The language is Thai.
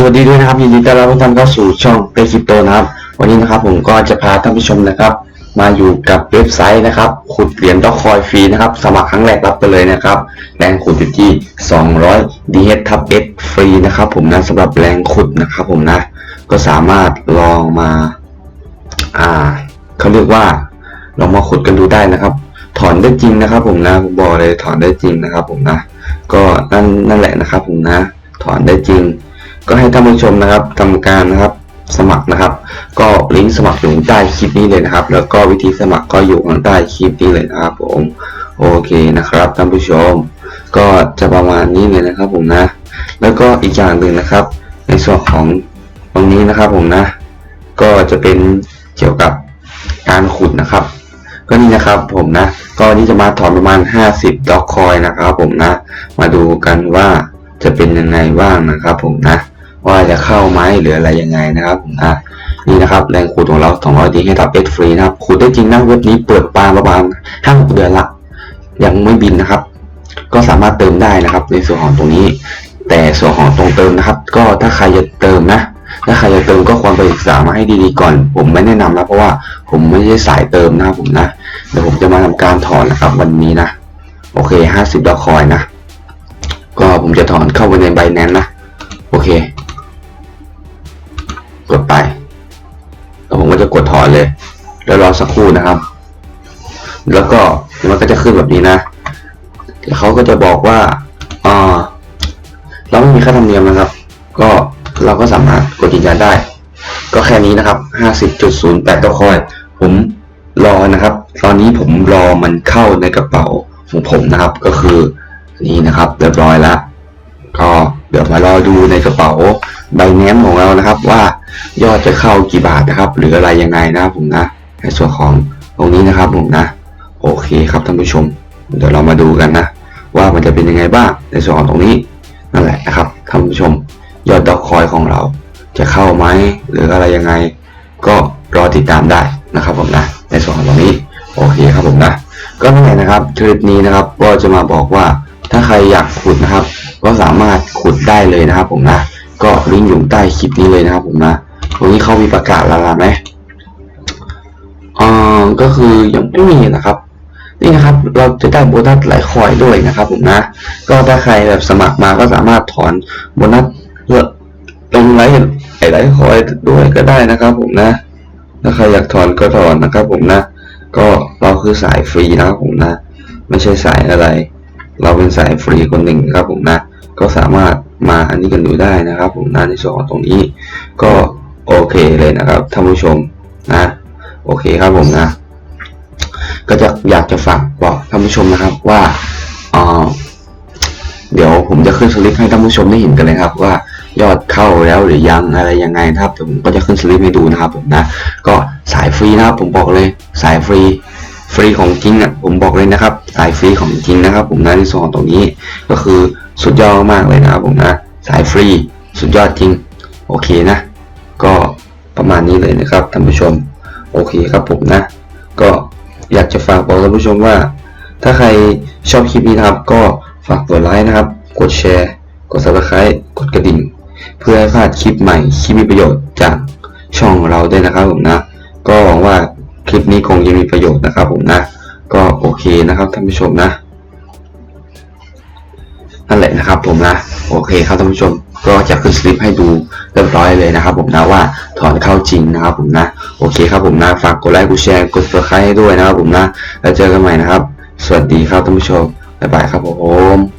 สวัสดีด้วยนะครับยินดีต้อนรับทุกท่านเข้าสู่ช่องเปคิปโตนะครับ วันนี้นะครับผมก็จะพาท่านผู้ชมนะครับ มาอยู่กับเว็บไซต์นะครับขุดเหรียญด็อกคอยฟรีนะครับ สมัครครั้งแรกรับไปเลยนะครับแรงขุดอยู่ที่ 200 DH ทับ S ฟรีนะครับผมนะสำหรับแรงขุดนะครับผมนะ ก็สามารถลองมาอ่าเขาเรียกว่าลองมาขุดกันดูได้นะครับ ถอนได้จริงนะครับ ผมนะผมบอกเลยถอนได้จริงนะครับ ผมนะ ก็นั่นนั่นแหละนะครับ ผมนะ ถอนได้จริง ก็ให้ท่านผู้ชมนะครับทำการนะครับสมัครนะครับ ก็ลิงก์สมัครอยู่ใต้คลิปนี้เลยนะครับ แล้วก็วิธีสมัครก็อยู่ข้างใต้คลิปนี้เลยนะครับ ผมโอเคนะครับท่านผู้ชม ก็จะประมาณนี้เลยนะครับผมนะ แล้วก็อีกอย่างหนึ่งนะครับ ในส่วนของตรงนี้นะครับผมนะ ก็จะเป็นเกี่ยวกับการขุดนะครับ ก็นี่นะครับผมนะ ก็นนี้จะมาถอนประมาณ 50ด็อกคอยนะครับผมนะ มาดูกันว่าจะเป็นยังไงบ้างนะครับผมนะ ว่าจะเข้าไหมหรืออะไรยังไงนะครับผมนะนี่นะครับแรงขุดของเรา200ดีให้ทับเอสฟรีนะครับขุดได้จริงนะเว็บนี้เปิดปาประมาณห้าเดือนละยังไม่บินนะครับ ก็สามารถเติมได้นะครับ ในส่วนของตรงนี้ แต่ส่วนของตรงเติมนะครับ ก็ถ้าใครจะเติมนะถ้าใครจะเติมก็ควรไปศึกษามาให้ดีๆก่อน ผมไม่แนะนำนะเพราะว่าผมไม่ใช่สายเติมนะผมนะเดี๋ยวผมจะมาทำการถอนนะครับ วันนี้นะโอเคห้าสิบดอกคอยนะ ก็ผมจะถอนเข้าไปในใบแนนนะ โอเค ดไปแล้วผมก็จะกดถอนเลย แล้วรอสักครู่นะครับ แล้วก็มันก็จะขึ้นแบบนี้นะแล้วเขาก็จะบอกว่าอ่าเราไม่มีค่าธรรมเนียมนะครับ ก็เราก็สามารถกดยืนยันได้ ก็แค่นี้นะครับ 50.08ตัวคอย ผมรอนะครับ ตอนนี้ผมรอมันเข้าในกระเป๋าของผมนะครับ ก็คือนี่นะครับเรียบร้อยแล้ว ก็เดี๋ยวมารอดูในกระเป๋า ใบแนมของเรานะครับ ว่ายอดจะเข้ากี่บาทนะครับ หรืออะไรยังไงนะผมนะในส่วนของตรงนี้นะครับผมนะ โอเคครับท่านผู้ชม เดี๋ยวเรามาดูกันนะ ว่ามันจะเป็นยังไงบ้างในส่วนของตรงนี้นั่นแหละนะครับท่านผู้ชม ยอดดอกคอยของเรา จะเข้าไหมหรืออะไรยังไง ก็รอติดตามได้นะครับผมนะ ในส่วนของตรงนี้โอเคครับผมนะก็นั่นแหละนะครับคลิปนี้นะครับก็จะมาบอกว่าถ้าใครอยากขุดนะครับ ก็สามารถขุดได้เลยนะครับผมนะ ก็ลิงก์อยู่ใต้คลิปนี้เลยนะครับผมนะตรงนี้เขามีประกาศล้วล่ะไหมอ่าก็คือยังไม่มีนะครับ นี่นะครับ เราจะได้โบนัสหลายคอยด้วยนะครับผมนะ ก็ถ้าใครแบบสมัครมาก็สามารถถอนโบนัสเพื่อลงไลค์หลายคอยด้วยก็ได้นะครับ ผมนะ ถ้าใครอยากถอนก็ถอนนะครับ ผมนะ ก็เราคือสายฟรีนะครับผมนะ ไม่ใช่สายอะไร เราเป็นสายฟรีคนหนึ่งนะครับผมนะ ก็สามารถ มาอันนี้กันดูได้นะครับ ผมนะในส่วนของตรงนี้ ก็โอเคเลยนะครับท่านผู้ชมนะโอเคครับผมนะ ก็จะอยากจะฝากบอกท่านผู้ชมนะครับว่าเออเดี๋ยวผมจะขึ้นสลิปให้ท่านผู้ชมได้เห็นกันเลยครับ ว่ายอดเข้าแล้วหรือยังอะไรยังไงนะครับเดี๋ยวผมก็จะขึ้นสลิปให้ดูนะครับผมนะ ก็สายฟรีนะครับผมบอกเลยสายฟรี รีของจริงอะผมบอกเลยนะครับสายฟรีของจริงนะครับ ผมนะในส่วนของตรงนี้ก็คือสุดยอดมากเลยนะครับผมนะสายฟรีสุดยอดจริงโอเคนะ ก็ประมาณนี้เลยนะครับท่านผู้ชมโอเคครับผมนะ ก็อยากจะฝากบอกท่านผู้ชมว่า ถ้าใครชอบคลิปนี้นะครับก็ฝากกดไลค์นะครับ กดแชร์ กด subscribe กดกระดิ่ง เพื่อให้พลาดคลิปใหม่ที่มีประโยชน์จากช่องเราด้วยนะครับผมนะ ก็หวังว่าคลิปนี้คงจะมีประโยชน์นะครับ นะคนะครับท่านผู้ชมนะนั่นแหละนะครับผมนะโอเคครับท่านผู้ชมก็จะขึ้นสลิปให้ดูเรียบร้อยเลยนะครับ ผมนะว่าถอนเข้าจริงนะครับ ผมนะโอเคครับผมนะฝากกดไลค์กดแชร์กดติดตามให้ด้วยนะครับ ผมนะแล้วเจอกันใหม่นะครับ สวัสดีครับท่านผู้ชมบ๊ายบายครับผม